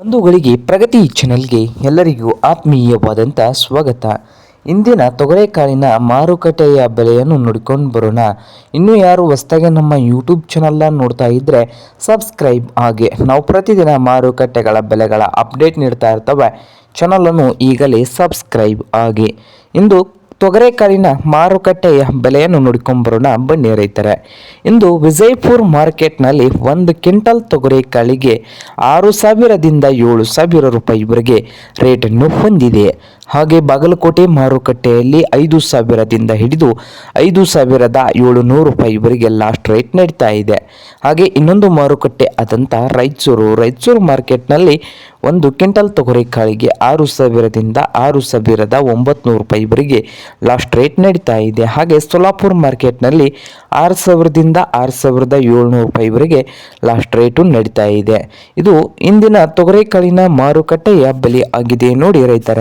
ಬಂಧುಗಳಿಗೆ ಪ್ರಗತಿ ಚಾನೆಲ್ಗೆ ಎಲ್ಲರಿಗೂ ಆತ್ಮೀಯವಾದಂಥ ಸ್ವಾಗತ. ಇಂದಿನ ತೊಗರೆಕಾಳಿನ ಮಾರುಕಟ್ಟೆಯ ಬೆಲೆಯನ್ನು ನೋಡಿಕೊಂಡು ಬರೋಣ. ಇನ್ನು ಯಾರು ಹೊಸ್ದಾಗಿ ನಮ್ಮ ಯೂಟ್ಯೂಬ್ ಚಾನಲ್ನ ನೋಡ್ತಾ ಇದ್ದರೆ ಸಬ್ಸ್ಕ್ರೈಬ್ ಹಾಗೆ. ನಾವು ಪ್ರತಿದಿನ ಮಾರುಕಟ್ಟೆಗಳ ಬೆಲೆಗಳ ಅಪ್ಡೇಟ್ ನೀಡ್ತಾ ಇರ್ತವೆ. ಚಾನಲನ್ನು ಈಗಲೇ ಸಬ್ಸ್ಕ್ರೈಬ್ ಆಗಿ ಇಂದು ತೊಗರೆಕಾಳಿನ ಮಾರುಕಟ್ಟೆಯ ಬೆಲೆಯನ್ನು ನೋಡಿಕೊಂಡು ಬರೋಣ ಬನ್ನಿ ರೈತರೆ. ಇಂದು ವಿಜಯಪುರ ಮಾರ್ಕೆಟ್ನಲ್ಲಿ ಒಂದು ಕ್ವಿಂಟಲ್ ತೊಗರೆಕಾಳಿಗೆ ಆರು ಸಾವಿರದಿಂದ ಏಳು ಸಾವಿರ ರೂಪಾಯಿವರೆಗೆ ರೇಟನ್ನು ಹೊಂದಿದೆ. ಹಾಗೆ ಬಾಗಲಕೋಟೆ ಮಾರುಕಟ್ಟೆಯಲ್ಲಿ ಐದು ಸಾವಿರದಿಂದ ಹಿಡಿದು ಐದು ಸಾವಿರದ ಏಳುನೂರು ರೂಪಾಯಿವರೆಗೆ ಲಾಸ್ಟ್ ರೇಟ್ ನಡೀತಾ ಇದೆ. ಹಾಗೆ ಇನ್ನೊಂದು ಮಾರುಕಟ್ಟೆ ಆದಂಥ ರಾಯಚೂರು. ರಾಯಚೂರು ಮಾರ್ಕೆಟ್ನಲ್ಲಿ ಒಂದು ಕ್ವಿಂಟಲ್ ತೊಗರಿಕಾಳಿಗೆ ಆರು ಸಾವಿರದಿಂದ ಆರು ಸಾವಿರದ ಒಂಬತ್ನೂರು ರೂಪಾಯಿವರೆಗೆ ಲಾಸ್ಟ್ ರೇಟ್ ನಡೀತಾ ಇದೆ. ಹಾಗೆ ಸೊಲಾಪುರ್ ಮಾರ್ಕೆಟ್ನಲ್ಲಿ ಆರು ಸಾವಿರದಿಂದ ಆರು ಸಾವಿರದ ಏಳ್ನೂರು ರೂಪಾಯಿವರೆಗೆ ಲಾಸ್ಟ್ ರೇಟು ನಡೀತಾ ಇದೆ. ಇದು ಇಂದಿನ ತೊಗರೆಕಾಳಿನ ಮಾರುಕಟ್ಟೆಯ ಬಲಿ ಆಗಿದೆ ನೋಡಿ ರೈತರ.